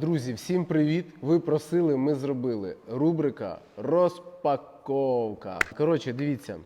Друзі, всім привіт! Ви просили, ми зробили. Рубрика розпаковка. Коротше, дивіться.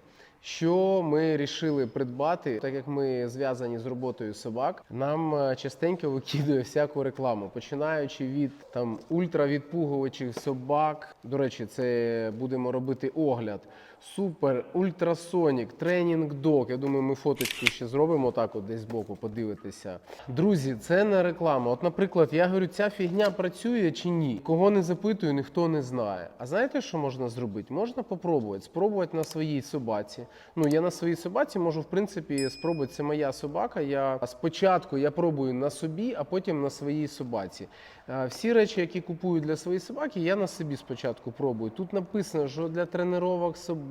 Що ми вирішили придбати, так як ми зв'язані з роботою собак, нам е, частенько викидує всяку рекламу, починаючи від там ультравідпугувачів собак. До речі, це будемо робити огляд. Супер, ультрасонік, тренінг дог. Я думаю, ми фоточку ще зробимо так, от десь збоку, подивитися. Друзі, це не реклама. От, наприклад, я говорю, ця фігня працює чи ні? Кого не запитую, ніхто не знає. А знаєте, що можна зробити? Можна попробувати, спробувати на своїй собаці. Ну, я на своїй собаці можу, в принципі, спробувати. Це моя собака. Я спочатку я пробую на собі, а потім на своїй собаці. Е, Всі речі, які купую для своєї собаки, я на собі спочатку пробую. Тут написано, що для тренувань собак,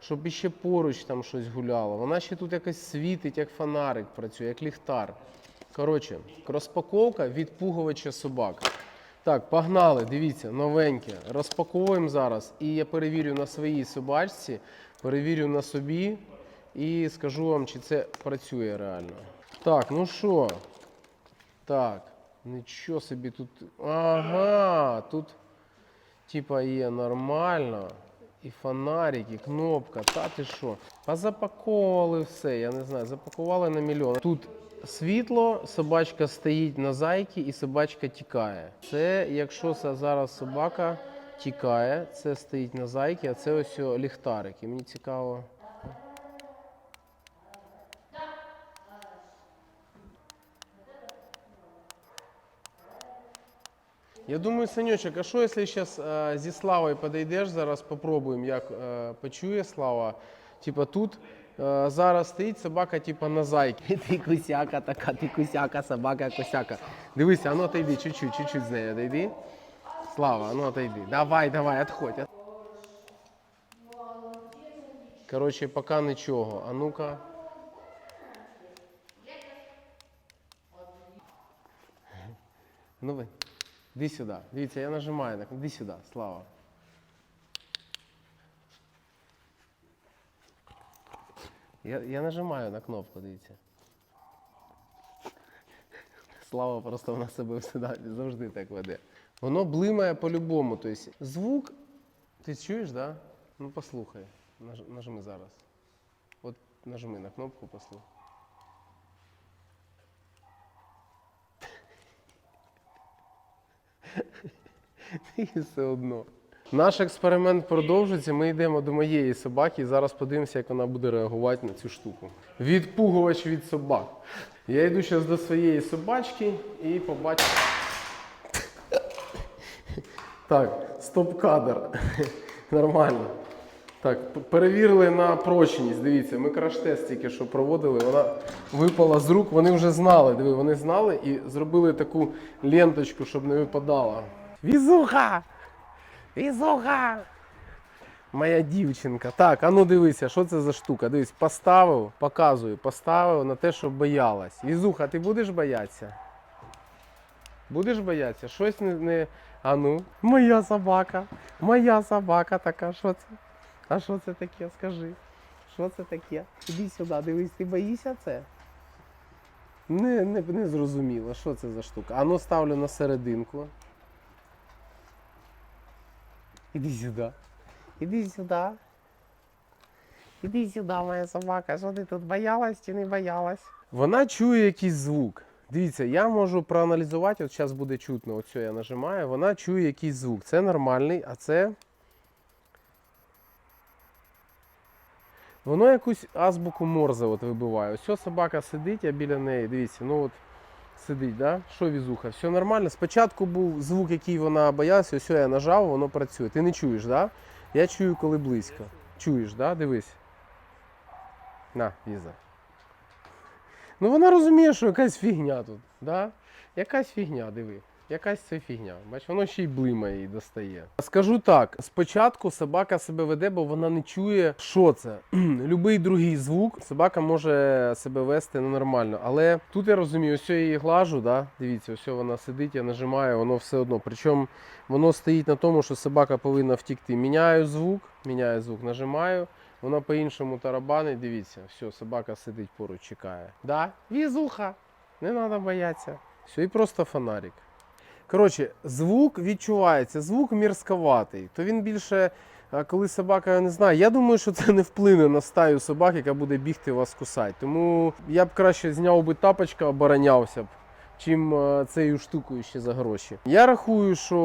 щоб іще поруч там щось гуляло. Вона ще тут якось світить, як фонарик працює, як ліхтар. Коротше, розпаковка відпугувача собак. Так, погнали, дивіться, новеньке. Розпаковуємо зараз. І я перевірю на своїй собачці, перевірю на собі і скажу вам, чи це працює реально. Так, ну що? Так, нічого собі тут. Ага, тут типа є нормально. І фонарик, і кнопка, та ти що? А запаковували все, я не знаю, запакували на мільйон. Тут світло, собачка стоїть на зайці і собачка тікає. Це якщо зараз собака тікає, це стоїть на зайці, а це ось ліхтарик. І мені цікаво. Я думаю, Санечек, а що якщо зараз зі Славою подійдеш, зараз попробуємо, як е, почує Слава. Типа тут е, зараз стоїть собака, типа на зайці. Ти кусяка така, ти кусяка, собака косяка. Дивися, а ну отойди, чуть-чуть, чуть-чуть з нею отойди. Слава, а ну отойди. Давай, давай, отходь. от- Коротше, поки нічого. А ну-ка. Ну ви. Іди сюди. Дивіться, я нажимаю. Так, іди сюди, слава. Я, я нажимаю на кнопку, дивіться. Слава просто вона себе всегда, завжди так веде. Воно блимає по-любому. Тобто звук. Ти чуєш, да? Ну послухай. Наж, нажми зараз. От нажми на кнопку, послухай. І все одно. Наш експеримент продовжується. Ми йдемо до моєї собаки і зараз подивимося, як вона буде реагувати на цю штуку. Відпугувач від собак. Я йду зараз до своєї собачки і побачу. Так, стоп-кадр. Нормально. Так, перевірили на прочність. Дивіться, ми краш-тест тільки що проводили. Вона випала з рук. Вони вже знали. Диви, вони знали і зробили таку ленточку, щоб не випадала. Візуха! Візуха! Моя дівчинка. Так, а ну дивися, що це за штука? Дивись, поставив, показую, поставив на те, щоб боялась. Візуха, ти будеш боятися? Будеш боятися? Щось не. не... А ну. Моя собака. Моя собака така. Що це? А що це таке? Скажи. Що це таке? Іди сюди, дивись, ти боїшся це? Не, не, не зрозуміло, що це за штука. А ну ставлю на серединку. Іди сюди. Іди сюди. Іди сюди, моя собака. Що ти тут боялась чи не боялась? Вона чує якийсь звук. Дивіться, я можу проаналізувати, от зараз буде чутно, що я нажимаю, вона чує якийсь звук. Це нормальний, а це. Воно якусь азбуку Морзе от вибиває. Ось собака сидить, я біля неї. Дивіться, ну от сидить, да? Що візуха? Все нормально. Спочатку був звук, який вона боялася, ось я нажав, воно працює. Ти не чуєш, да? Я чую, коли близько. Чуєш, да? Дивись. На, віза. Ну вона розуміє, що якась фігня тут. Да? Якась фігня, диви. Якась це фігня. Бач, воно ще й блимає і достає. Скажу так: спочатку собака себе веде, бо вона не чує, що це. Любий другий звук собака може себе вести ненормально. Але тут я розумію, ось я її глажу, да? дивіться, ось вона сидить, я нажимаю, воно все одно. Причому воно стоїть на тому, що собака повинна втікти. Міняю звук, міняю звук, нажимаю. Вона по-іншому тарабанить, дивіться, все, собака сидить поруч, чекає. Да? Візуха, не треба боятися. Все, і просто фонарик. Коротше, звук відчувається, звук мірськоватий. То він більше, коли собака, я не знаю, я думаю, що це не вплине на стаю собак, яка буде бігти вас кусати. Тому я б краще зняв би тапочка, оборонявся б, чим е, цією штукою ще за гроші. Я рахую, що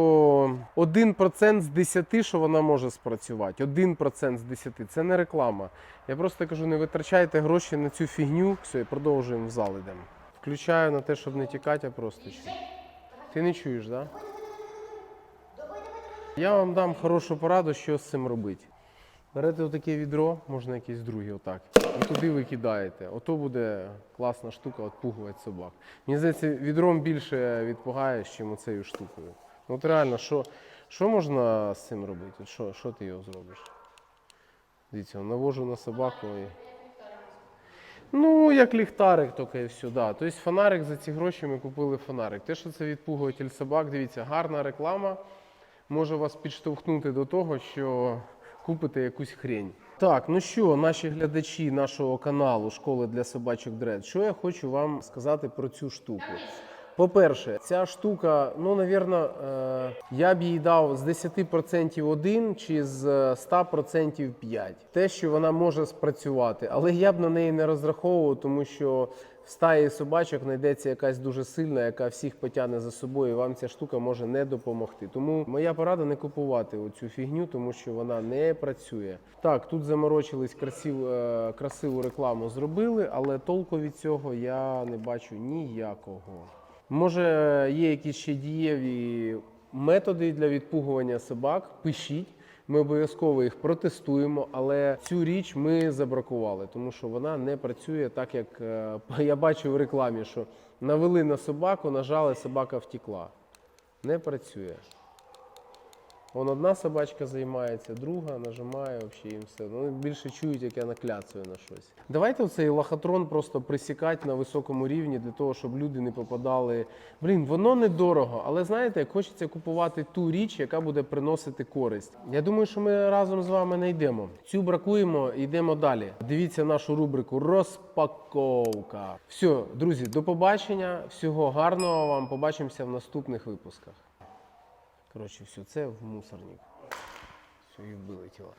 1% з 10, що вона може спрацювати. 1% з 10 це не реклама. Я просто кажу, не витрачайте гроші на цю фігню. Все, і продовжуємо в зал йдемо. Включаю на те, щоб не тікати, а просто. Ти не чуєш, так? Да? Я вам дам хорошу пораду, що з цим робити. Берете отаке відро, можна якесь друге, отак, і туди ви кидаєте. Ото буде класна штука відпугувати собак. Мені здається, відром більше відпугаєш, ніж оцею штукою. Ну от реально, що, що можна з цим робити? От Що, що ти його зробиш? Дивіться, навожу на собаку і. Ну, як ліхтарик, тільки. Да. Тобто фонарик за ці гроші ми купили фонарик. Те, що це відпугуватель собак, дивіться, гарна реклама може вас підштовхнути до того, що купите якусь хрень. Так, ну що, наші глядачі нашого каналу Школи для собачок Дред, що я хочу вам сказати про цю штуку. По-перше, ця штука, ну, навірно, е, я б їй дав з 10% 1 чи з е, 100% 5. Те, що вона може спрацювати, але я б на неї не розраховував, тому що в стаї собачок знайдеться якась дуже сильна, яка всіх потягне за собою, і вам ця штука може не допомогти. Тому моя порада не купувати оцю фігню, тому що вона не працює. Так, тут заморочились красиву, е, красиву рекламу зробили, але толку від цього я не бачу ніякого. Може, є якісь ще дієві методи для відпугування собак? Пишіть. Ми обов'язково їх протестуємо, але цю річ ми забракували, тому що вона не працює так, як е, я бачу в рекламі, що навели на собаку, нажали, собака втекла. Не працює. Вон одна собачка займається, друга нажимає взагалі їм все. Ну, Вони більше чують, як я накляцую на щось. Давайте цей лохотрон просто присікати на високому рівні для того, щоб люди не попадали. Блін, воно недорого, але знаєте, хочеться купувати ту річ, яка буде приносити користь. Я думаю, що ми разом з вами знайдемо. Цю бракуємо, йдемо далі. Дивіться нашу рубрику Розпаковка. Все, друзі, до побачення. Всього гарного вам. Побачимося в наступних випусках. Коротше, все це в мусорник. Все, і вилетіло.